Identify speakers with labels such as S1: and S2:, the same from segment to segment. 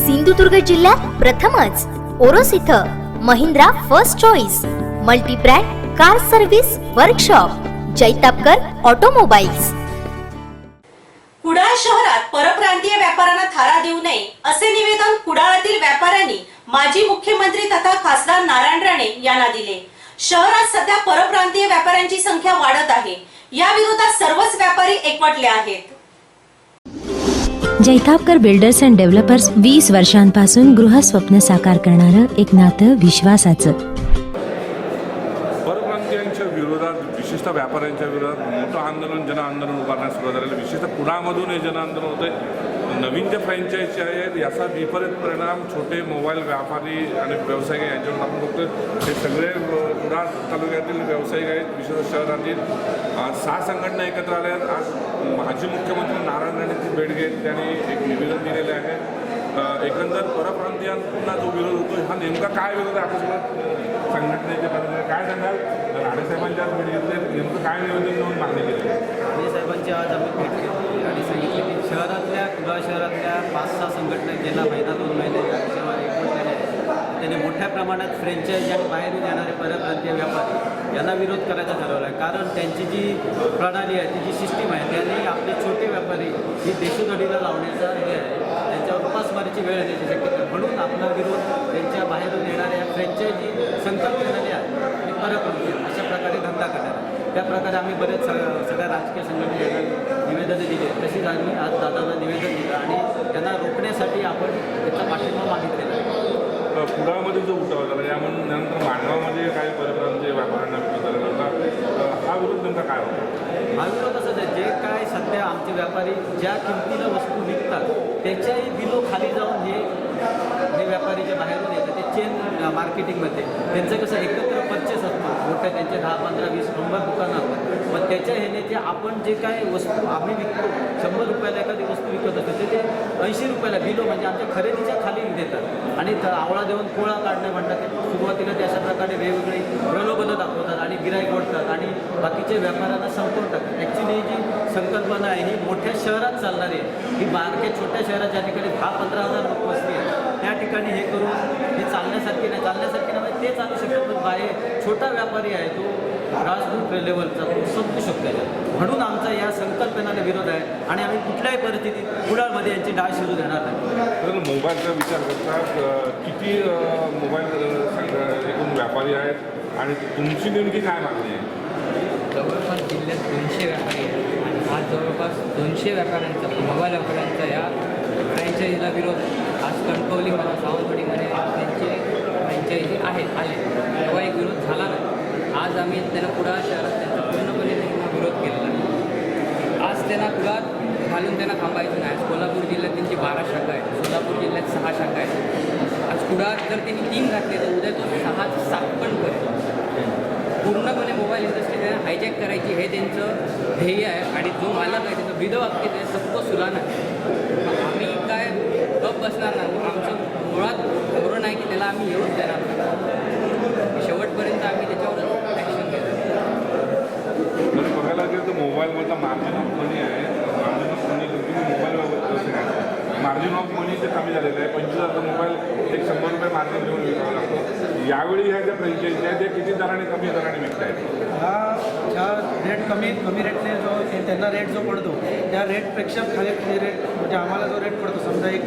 S1: सिंधुदुर्ग जिल्ह्यात प्रथमच ओरोस इथं Mahindra first choice multibrand car service workshop Jaitapkar automobiles
S2: Kudal शहरात परप्रांतीय व्यापाऱ्यांना थारा देऊ नये असे निवेदन कुडाळातील व्यापाऱ्यांनी माजी मुख्यमंत्री तथा खासदार नारायण राणे यांना दिले. शहरात सध्या परप्रांतीय व्यापाऱ्यांची संख्या वाढत आहे. या विरोधात सर्वच व्यापारी एकवटले आहेत.
S3: जैतापकर बिल्डर्स अँड डेव्हलपर्स वीस वर्षांपासून गृहस्वप्न साकार करणारं एक नातं विश्वासाचं.
S4: परप्रांतीयांच्या विरोधात विशेषतः व्यापाऱ्यांच्या विरोधात मोठं आंदोलन जन आंदोलन उभारण्यास सुरुवात झालेलं. विशेषतः पुण्यामधून हे जन आंदोलन होते नवीन जे फ्रँचायझी आहेत याचा विपरीत परिणाम छोटे मोबाईल व्यापारी आणि व्यावसायिक यांच्यावर आपण बघतो ते सगळे कुडाळ तालुक्यातील व्यावसायिक आहेत विशेषतः शहरातील सहा संघटना एकत्र आल्या आहेत. आज माजी मुख्यमंत्री नारायण राणेची भेट घेत त्यांनी एक निवेदन दिलेले आहे. एकंदर परप्रांतीयांना जो विरोध होतो हा नेमका काय विरोध आहे आपल्यासोबत संघटनेच्या पद्धतीने काय सांगाल? राणेसाहेबांच्या आज भेट घेतले नेमकं काय निवेदन देऊन मागणी केली
S5: आणि साहेबांची आज आम्ही भेट घेतली आणि सांगितले की शहरातल्या कुडाळ शहरातल्या पाच सहा संघटना गेल्या महिना दोन महिने या विषयावर एकवटलेल्या आहेत त्यांनी मोठ्या प्रमाणात फ्रँचायझी आणि बाहेरून येणारे परप्रांतीय व्यापारी यांना विरोध करायचा ठरवला आहे. कारण त्यांची जी प्रणाली आहे ती जी सिस्टीम आहे त्याने आपले छोटे व्यापारी ही देशोधडीला लावण्याचा हे आहे. त्यांच्यावर उपासमारीची वेळ येण्याची शक्यता म्हणून आपला विरोध त्यांच्या बाहेरून येणाऱ्या फ्रँचायझी संकल्पनेने आहे. आणि परप्रांतीय अशा प्रकारे धंदा करणार त्या प्रकारे आम्ही बरेच सगळ्या राजकीय संघटनेला निवेदनं दिली. तशीच आम्ही आज दादाला निवेदन दिलं. आणि त्यांना रोखण्यासाठी आपण त्याचा पाठिंबा
S4: कुडाळमध्ये जो उठाव झाला यामध्ये नंतर मांडवामध्ये काही जे व्यापाऱ्यांना विरोध झाला हा विरोध नेमका काय होता?
S5: हा विरोध असं आहे जे काय सध्या आमचे व्यापारी ज्या किमतीला वस्तू विकतात त्याच्याही बिलो खाली जाऊन हे जे व्यापारी जे बाहेरून येतात ते चेन मार्केटिंगमध्ये त्यांचं कसं एकत्र परचेस असतं. मोठ्या त्यांचे दहा पंधरा वीस शंभर दुकानं असतात. मग त्याच्या ह्याने जे आपण जे काय वस्तू आम्ही विकतो शंभर रुपयाला एखादी वस्तू विकत असतो ते ऐंशी रुपयाला बिलो म्हणजे आमच्या खरेदीच्या देतात. आणि आवळा देऊन कोळा काढणे म्हणतात ते. सुरुवातीला ते अशा प्रकारे वेगवेगळी प्रलोभनं दाखवतात आणि गिराईक ओढतात आणि बाकीचे व्यापाऱ्यांना संपवून टाकतात ॲक्च्युली ही जी संकल्पना आहे ही मोठ्या शहरात चालणारी आहे. ही बारक्या छोट्या शहरात ज्या ठिकाणी दहा पंधरा हजार लोक वस्ती आहे त्या ठिकाणी हे करून हे चालण्यासारखी नाही. चालण्यासारखी नाही म्हणजे ते चालू शकत पण बाहेर छोटा व्यापारी आहे तो ग्रासरूट लेवलचा तो संपू शकतो याच्यात. म्हणून आमचा या संकल्पनेला विरोध आहे आणि आम्ही कुठल्याही परिस्थितीत कुडाळमध्ये यांची डाळ शिजू देणार नाही.
S4: तर मोबाईलचा विचार करता किती मोबाईल एकूण व्यापारी आहेत आणि तुमची नेमकी काय मागणी आहे?
S6: जवळपास जिल्ह्यात दोनशे व्यापारी आहेत आणि आज जवळपास दोनशे व्यापाऱ्यांचा मोबाईल व्यापाऱ्यांचा या फ्रँचायझीला विरोध आज कणकवली मला सावंतवाडीमध्ये त्यांचे फ्रँचायझी आहेत आले तेव्हा एक विरोध झाला नाही आता आम्ही त्यांना कुडाळ शहरात त्यांचा पूर्णपणे त्यांना विरोध केलेला आहे. आज त्यांना कुडाळ घालून त्यांना थांबायचं नाही. आज कोल्हापूर जिल्ह्यात त्यांची बारा शाखा आहेत. सोलापूर जिल्ह्यात सहा शाखा आहेत. आज कुडाळ जर त्यांनी तीन घातले तर उद्या तो सहा सात पण करेल. पूर्णपणे मोबाईल इंडस्ट्री त्यांना हायजॅक करायची हे त्यांचं ध्येय आहे. आणि जो मालक आहे त्याचं विधवाक्य ते सबको सुलाना आहे आम्ही काय गप बसणार नाही? आमचं मुळात धोरण आहे की त्याला आम्ही येऊच देणार शेवट शेवटपर्यंत आम्ही त्याच्यावर ॲक्शन घेतो
S4: जर बघायला मोबाईलमधला मार्जिन ऑफ मनी आहे. मार्जिन ऑफ मनी तुम्ही मोबाईल व्यवस्थित आहे मार्जिन ऑफ मनी ते कमी झालेलं आहे. पंचवीस हजारचा मोबाईल एक शंभर रुपये मार्जिन घेऊन विकावा लागतो. यावेळी ह्या ज्या फ्रँचायझी आहेत त्या किती दराने कमी दराने विकत आहेत
S7: हा ज्या रेट कमी कमी रेटने जो ते- त्यांना रेट जो पडतो त्या रेटपेक्षा खाली रेट म्हणजे आम्हाला जो रेट पडतो समजा एक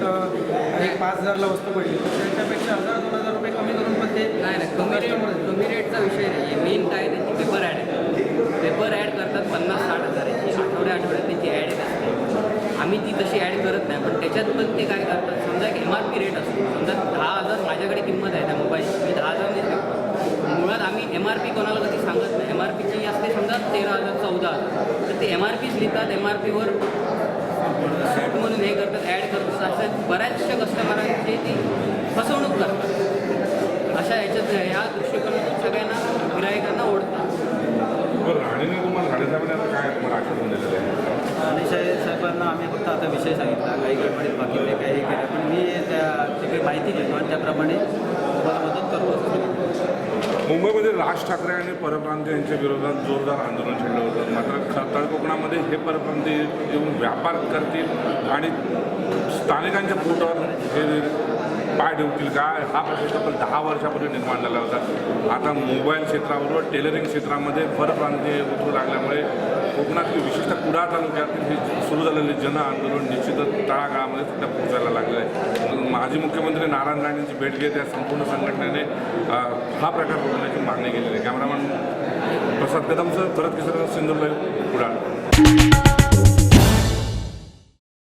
S7: एक पाच हजारला वस्तू पडली तर त्याच्यापेक्षा हजार दोन हजार रुपये कमी करून पण ते
S6: नाही नाही कमी रेट कमी रेटचा विषय नाही आहे मेन काय आहे त्यांची पेपर ॲड आहे पेपर ॲड करतात पन्नास साठ हजाराची आठवड्या आठवड्यात त्यांची ॲड येत असते आम्ही ती तशी ॲड करत नाही पण त्याच्यात पण ते काय करतात समजा एक एम आर पी रेट असतो. समजा दहा हजार माझ्याकडे किंमत आहे त्या मोबाईलची मी दहा हजारनेच विकतो मुळात आम्ही एम आर पी कोणाला कधी सांगत नाही. एम आर पीची असते समजा तेरा हजार चौदा हजार. तर ते एम आर पीच लिहितात एम आर पीवर सूट म्हणून हे करतात ॲड करतात. असं बऱ्याचशा कस्टमरांची ती फसवणूक करतात. अशा याच्यात ह्या दृष्टिकोनातून सगळ्यांना गिरायकांना ओढतात.
S4: बरं राणेने तुम्हाला राणेसाहेबांनी आता काय तुम्हाला आश्वासन दिलेलं आहे?
S5: आणि साहेब साहेबांना आम्ही फक्त आता विषय सांगितला. काही बाकी ते काही केलं. पण मी त्या ती काही माहिती घेतो आणि त्याप्रमाणे तुम्हाला मदत करतो
S4: मुंबईमध्ये राज ठाकरे आणि परप्रांतीय यांच्या विरोधात जोरदार आंदोलन छेडलं होतं. मात्र ख- कोकणामध्ये हे परप्रांती येऊन व्यापार करतील आणि स्थानिकांच्या पोटावर हे पाय ठेवतील काय? हा प्रश्न पण दहा वर्षापूर्वी निर्माण झाला होता. आता मोबाईल क्षेत्राबरोबर टेलरिंग क्षेत्रामध्ये परप्रांतीय उतरू लागल्यामुळे कोकणातील विशेषतः कुडाळ तालुक्यातील हे सुरू झालेले जन आंदोलन निश्चितच तळागाळामध्ये सध्या पोहोचायला लागलं आहे. माजी मुख्यमंत्री नारायण राणेंची भेट घेत या संपूर्ण संघटनेने हा प्रकार बघण्याची मागणी केलेली आहे. कॅमेरामॅन प्रसाद परत भरत किशोर सिंधुदुर्ग कुडाळ.